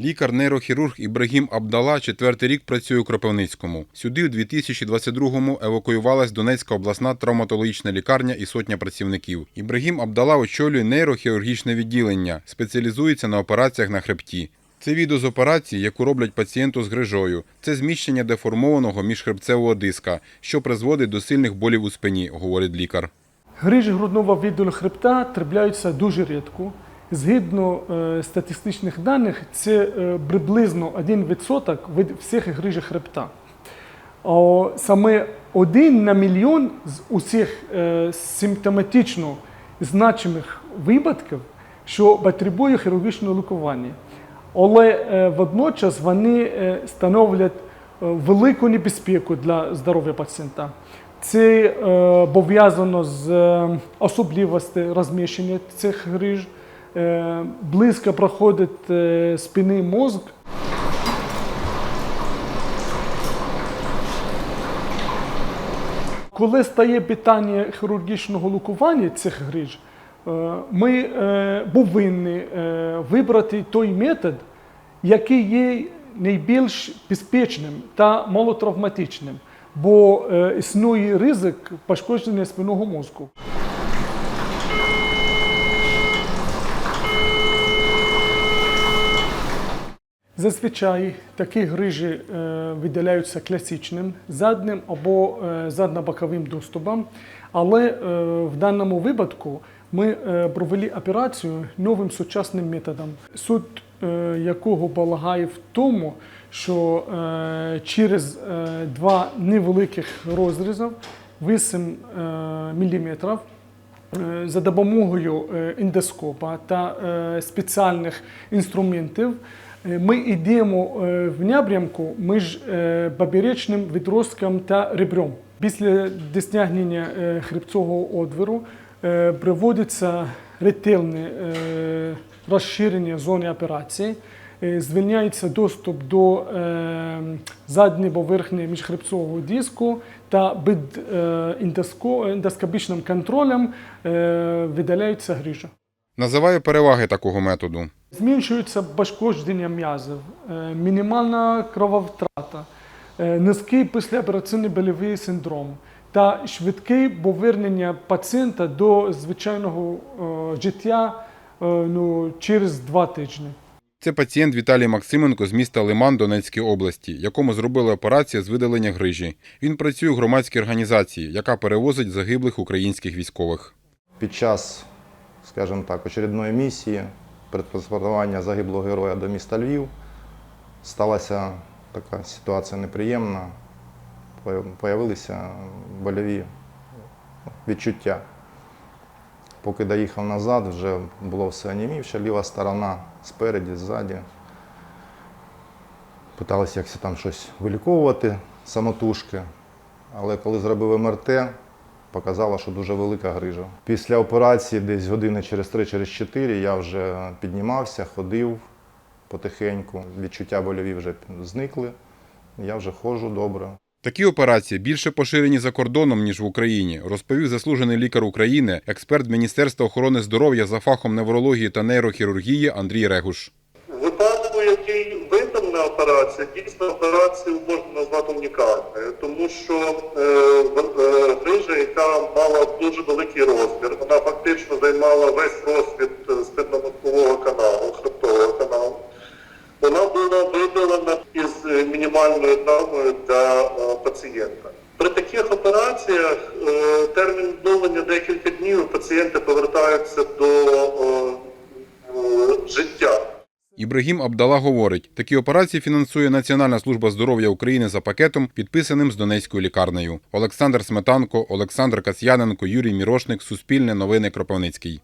Лікар-нейрохірург Ібрагім Абдала четвертий рік працює у Кропивницькому. Сюди у 2022-му евакуювалась Донецька обласна травматологічна лікарня і сотня працівників. Ібрагім Абдала очолює нейрохірургічне відділення, спеціалізується на операціях на хребті. Це відео з операції, яку роблять пацієнту з грижою. Це зміщення деформованого міжхребцевого диска, що призводить до сильних болів у спині, говорить лікар. Грижі грудного відділу хребта трапляються дуже рідко. Згідно е, статистичних даних, це е, приблизно 1% від всіх грижі хребта. А саме один на мільйон з усіх е, симптоматично значимих випадків, що потребує хірургічного лікування. Але водночас вони становлять велику небезпеку для здоров'я пацієнта. Це пов'язано з особливостями розміщення цих гриж. Е, близько проходить е, спини мозк. Коли стає питання хірургічного лікування цих гриж, е, ми повинні вибрати той метод, який є найбільш безпечним та малотравматичним, бо існує ризик пошкодження спинного мозку. Зазвичай такі грижі е, виділяються класичним задним або е, заднобоковим доступом, але е, в даному випадку ми провели операцію новим сучасним методом, суть якого полагає в тому, що через два невеликих розрізів 8 е, мм за допомогою ендоскопа та спеціальних інструментів ми йдемо е, в напрямку між е, поперечним відростком та ребром. Після досягнення е, хребцового отвору е, проводиться ретельне е, розширення зони операції. Звільняється доступ до задньої поверхні міжхребцового диску та під ендоскопічним контролем видаляється грижа. Називає переваги такого методу. Зменшується пошкодження м'язів, е, мінімальна крововтрата, е, низький післяопераційний больовий синдром та швидке повернення пацієнта до звичайного е, життя ну, через два тижні. Це пацієнт Віталій Максименко з міста Лиман Донецької області, якому зробили операцію з видалення грижі. Він працює у громадській організації, яка перевозить загиблих українських військових. Під час, скажімо так, очередної місії транспортування загиблого героя до міста Львів сталася така ситуація неприємна. Появилися больові відчуття. Поки доїхав назад, вже було все онімівше, ліва сторона спереді, ззаді. Питалися, як там щось виліковувати самотужки. Але коли зробив МРТ, показало, що дуже велика грижа. Після операції, десь години через 3 через 4 я вже піднімався, ходив потихеньку. Відчуття больові вже зникли. Я вже ходжу добре. Такі операції більше поширені за кордоном, ніж в Україні, розповів заслужений лікар України, експерт Міністерства охорони здоров'я за фахом неврології та нейрохірургії Андрій Регуш. Випадку, який виконана операція, дійсно операцію можна назвати унікальною, тому що е, е, грижа, яка мала дуже великий розмір, вона фактично займала весь розмір е, спинномозкового каналу, хребтового каналу. Вона була видалена із е, мінімальною травмою для е, пацієнта. При таких операціях е, термін відновлення декілька днів пацієнти повертаються до Ібрагім Абдала говорить, такі операції фінансує Національна служба здоров'я України за пакетом, підписаним з Донецькою лікарнею. Олександр Сметанко, Олександр Касьяненко, Юрій Мірошник, Суспільне новини Кропивницький.